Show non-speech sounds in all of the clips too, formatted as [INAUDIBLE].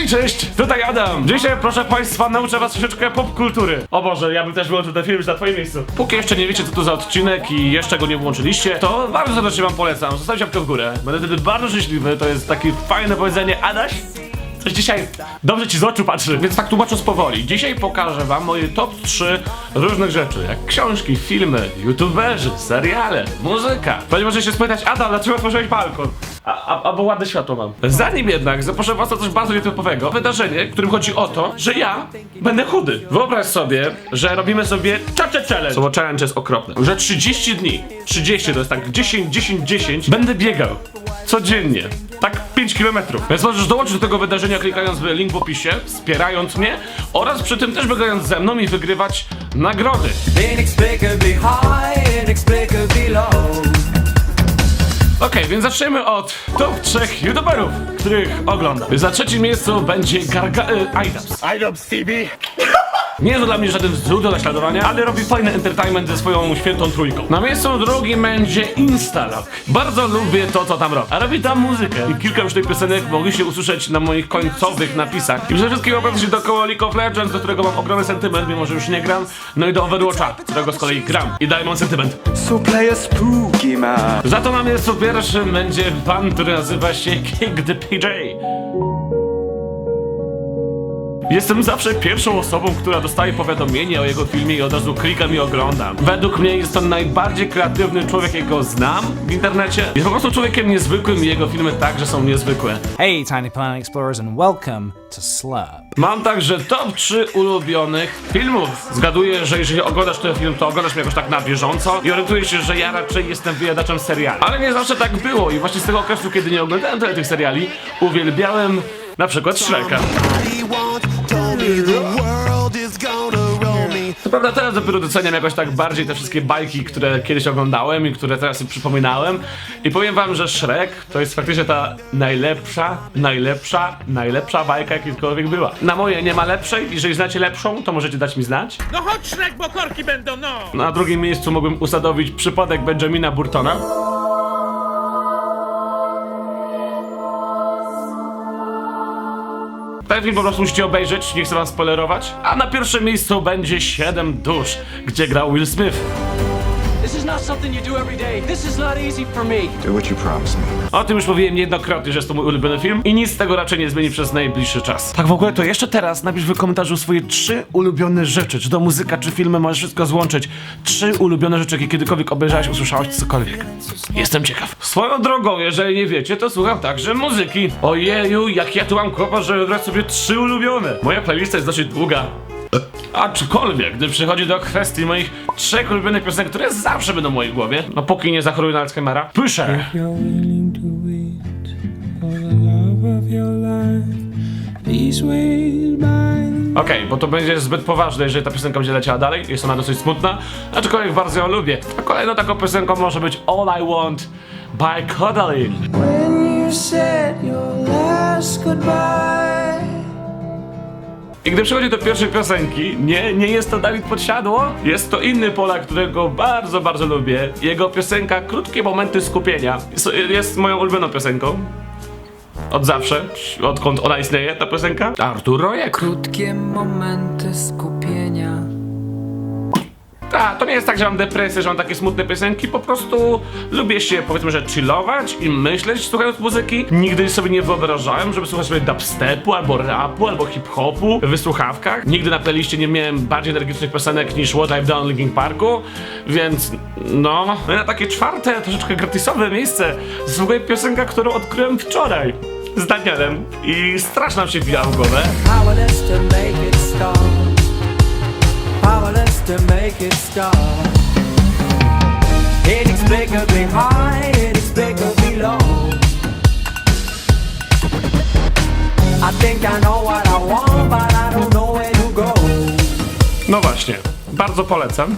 Hej, cześć! Tutaj Adam! Dzisiaj, proszę Państwa, nauczę Was troszeczkę popkultury. O Boże, ja bym też wyłączył ten film już na Twoim miejscu. Póki jeszcze nie wiecie, co to za odcinek i jeszcze go nie włączyliście, to bardzo serdecznie Wam polecam. Zostawcie łapkę w górę. Będę wtedy bardzo szczęśliwy. To jest takie fajne powiedzenie. Adaś, Coś dzisiaj dobrze ci z oczu patrzy, więc tak tłumacząc powoli. Dzisiaj pokażę wam moje top 3 różnych rzeczy, jak książki, filmy, youtuberzy, seriale, muzyka. Pewnie możecie się spytać, Ada, dlaczego otworzyłeś balkon? A, a, albo ładne światło mam. Zanim jednak zaproszę was na coś bardzo nietypowego, wydarzenie, w którym chodzi o to, że ja będę chudy. Wyobraź sobie, że robimy sobie czacze challenge. Słowo challenge jest okropne. Że 30 dni, 30 to jest tak 10, 10, 10, będę biegał. Codziennie. Tak 5 km. Więc możesz dołączyć do tego wydarzenia klikając w link w opisie, wspierając mnie oraz przy tym też biegając ze mną i wygrywać nagrody. Okej, więc zaczniemy od top 3 youtuberów, których oglądam. Za trzecim miejscu będzie Garga... Y, Idaps. Items TV. Nie jest to dla mnie żaden wzór do naśladowania, ale robi fajny entertainment ze swoją świętą trójką. Na miejscu drugim będzie Instalog. Bardzo lubię to, co tam robi. A robi tam muzykę. I kilka już tych piosenek mogliście usłyszeć na moich końcowych napisach. I przede wszystkim obraca się dookoła League of Legends, do którego mam ogromny sentyment, mimo że już nie gram. No i do Overwatcha, którego z kolei gram. I daję mam sentyment. Za to na miejscu pierwszym będzie pan, który nazywa się King the PJ. Jestem zawsze pierwszą osobą, która dostaje powiadomienie o jego filmie i od razu klikam i oglądam. Według mnie jest to najbardziej kreatywny człowiek, jakiego znam w internecie. Jest po prostu człowiekiem niezwykłym i jego filmy także są niezwykłe. Hey, Tiny Planet Explorers, and welcome to Slub. Mam także top 3 ulubionych filmów. Zgaduję, że jeżeli oglądasz ten film, to oglądasz mnie jakoś tak na bieżąco i orientuję się, że ja raczej jestem wyjadaczem seriali. Ale nie zawsze tak było i właśnie z tego okresu, kiedy nie oglądałem tyle tych seriali, uwielbiałem na przykład Shreka. Co prawda teraz dopiero doceniam jakoś tak bardziej te wszystkie bajki, które kiedyś oglądałem i które teraz sobie przypominałem. I powiem wam, że Shrek to jest faktycznie ta najlepsza, najlepsza, najlepsza bajka jakakolwiek była. Na moje nie ma lepszej, jeżeli znacie lepszą, to możecie dać mi znać. No chodź Szrek, bo korki będą, no! Na drugim miejscu mógłbym usadowić przypadek Benjamina Burtona. Ten film po prostu musicie obejrzeć, nie chcę wam spoilerować. A na pierwszym miejscu będzie 7 dusz, gdzie grał Will Smith. This is not something you do every day. This is not easy for me. Do what you promised me. O tym już mówiłem niejednokrotnie, że jest to mój ulubiony film i nic z tego raczej nie zmieni przez najbliższy czas. Tak w ogóle to jeszcze teraz napisz w komentarzu swoje trzy ulubione rzeczy, czy to muzyka, czy filmy, możesz wszystko złączyć. Trzy ulubione rzeczy, jakie kiedykolwiek obejrzałeś, usłyszałeś, cokolwiek. Jestem ciekaw. Swoją drogą, jeżeli nie wiecie, to słucham także muzyki. Ojeju, jak ja tu mam kłopot, żeby wybrać sobie trzy ulubione. Moja playlista jest dosyć długa. Aczkolwiek, gdy przychodzi do kwestii moich trzech ulubionych piosenek, które zawsze będą w mojej głowie, no póki nie zachoruje na Alzheimera, Pusher. you're willing to wait for the love of your life. Please wait by Okej, bo to będzie zbyt poważne, jeżeli ta piosenka będzie leciała dalej. Jest ona dosyć smutna, aczkolwiek bardzo ją lubię. A kolejną taką piosenką może być All I Want by Codaline. I gdy przychodzi do pierwszej piosenki, nie, nie jest to Dawid Podsiadło, jest to inny Polak, którego bardzo, bardzo lubię. Jego piosenka Krótkie Momenty Skupienia jest, moją ulubioną piosenką. Od zawsze, odkąd ona istnieje, ta piosenka. Artur Rojek. Krótkie momenty skupienia. A, to nie jest tak, że mam depresję, że mam takie smutne piosenki, po prostu lubię się, powiedzmy, że chillować i myśleć słuchając muzyki. Nigdy sobie nie wyobrażałem, żeby słuchać sobie dubstepu, albo rapu, albo hip-hopu w słuchawkach. Nigdy na playliście nie miałem bardziej energicznych piosenek niż What I've Done Linkin Parku, więc no, na takie czwarte, troszeczkę gratisowe miejsce zasługuje piosenka, którą odkryłem wczoraj z Danielem i strasznie nam się wbijała w głowę. Powerless to make it stop. Inexplicably high, inexplicably low. I think I know what I want, but I don't know where to go. No właśnie. Bardzo polecam.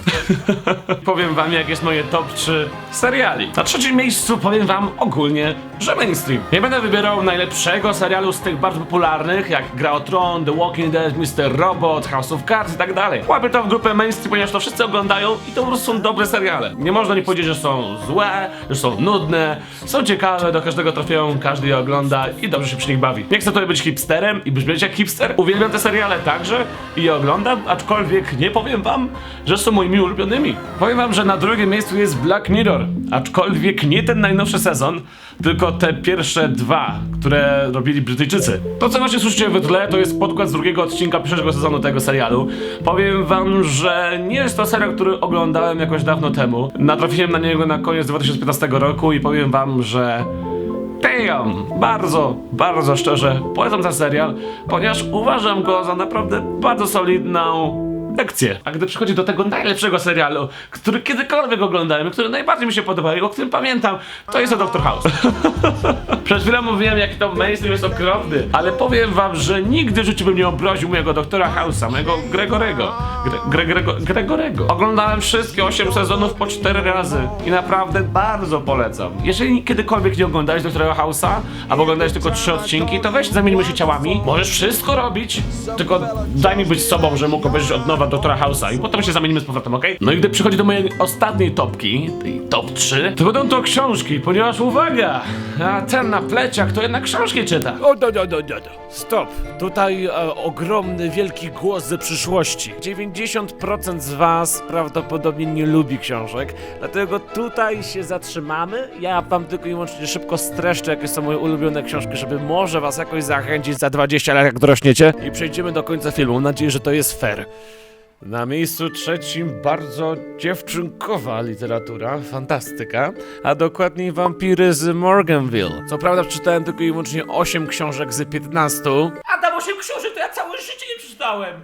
[LAUGHS] powiem wam, jak jest moje top 3 seriali. Na trzecim miejscu powiem wam ogólnie, że mainstream. Nie będę wybierał najlepszego serialu z tych bardzo popularnych, jak Gra o Tron, The Walking Dead, Mr. Robot, House of Cards i tak dalej. Łapię to w grupę mainstream, ponieważ to wszyscy oglądają i to po prostu są dobre seriale. Nie można nie powiedzieć, że są złe, że są nudne, są ciekawe, do każdego trafiają, każdy je ogląda i dobrze się przy nich bawi. Nie chcę tutaj być hipsterem i brzmieć jak hipster. Uwielbiam te seriale także i je oglądam, aczkolwiek nie powiem wam, że są moimi ulubionymi. Powiem wam, że na drugim miejscu jest Black Mirror, aczkolwiek nie ten najnowszy sezon, tylko te pierwsze dwa, które robili Brytyjczycy. To, co właśnie słyszycie w tle, to jest podkład z drugiego odcinka pierwszego sezonu tego serialu. Powiem wam, że nie jest to serial, który oglądałem jakoś dawno temu. Natrafiłem na niego na koniec 2015 roku i powiem wam, że Damn! Bardzo, bardzo szczerze polecam ten serial, ponieważ uważam go za naprawdę bardzo solidną lekcję. A gdy przychodzi do tego najlepszego serialu, który kiedykolwiek oglądałem, który najbardziej mi się podoba i o którym pamiętam, to jest to Doctor House. [LAUGHS] Przed chwilą mówiłem, jaki to mainstream jest okropny, ale powiem wam, że nigdy w życiu bym nie obraził mojego doktora House'a, mojego Gregorego. Gre, Gre, Grego, Gregorego. Oglądałem wszystkie 8 sezonów po 4 razy i naprawdę bardzo polecam. Jeżeli kiedykolwiek nie oglądałeś doktora House'a, albo oglądałeś tylko 3 odcinki, to weź zamieńmy się ciałami. Możesz wszystko robić, tylko daj mi być sobą, że mógł obejrzeć od nowa doktora House'a i potem się zamienimy z powrotem, okej? No i gdy przychodzi do mojej ostatniej topki, tej top 3, to będą to książki, ponieważ uwaga, a ten na pleciach to jednak książki czyta. O, do, do, do, do. Stop. Tutaj e, ogromny, wielki głos ze przyszłości. 90% z was prawdopodobnie nie lubi książek, dlatego tutaj się zatrzymamy. Ja wam tylko i wyłącznie szybko streszczę, jakie są moje ulubione książki, żeby może was jakoś zachęcić za 20 lat, jak dorośniecie. I przejdziemy do końca filmu. Mam nadzieję, że to jest fair. Na miejscu trzecim bardzo dziewczynkowa literatura, fantastyka, a dokładniej wampiry z Morganville. Co prawda przeczytałem tylko i wyłącznie 8 książek z 15. A tam 8 książek to ja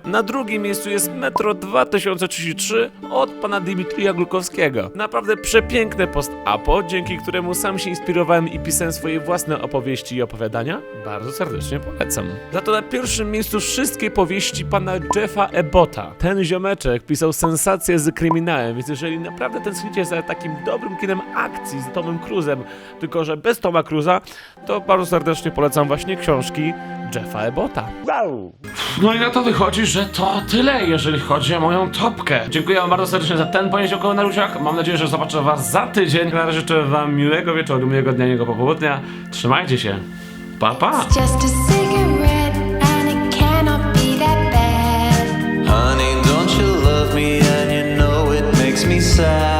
Na drugim miejscu jest Metro 2033 od pana Dimitrija Glukowskiego. Naprawdę przepiękne post-apo, dzięki któremu sam się inspirowałem i pisałem swoje własne opowieści i opowiadania. Bardzo serdecznie polecam. Za to na pierwszym miejscu wszystkie powieści pana Jeffa Ebota. Ten ziomeczek pisał sensacje z kryminałem, więc jeżeli naprawdę tęsknicie za takim dobrym kinem akcji z Tomem Cruzem, tylko że bez Toma Cruza, to bardzo serdecznie polecam właśnie książki Jeffa Ebota. Wow! No i na to wychodzi, że to tyle, jeżeli chodzi o moją topkę. Dziękuję wam bardzo serdecznie za ten poniedziałkowy na ludziach. Mam nadzieję, że zobaczę was za tydzień. Na razie życzę wam miłego wieczoru, miłego dnia, miłego popołudnia. Trzymajcie się. Pa, pa! Me sad?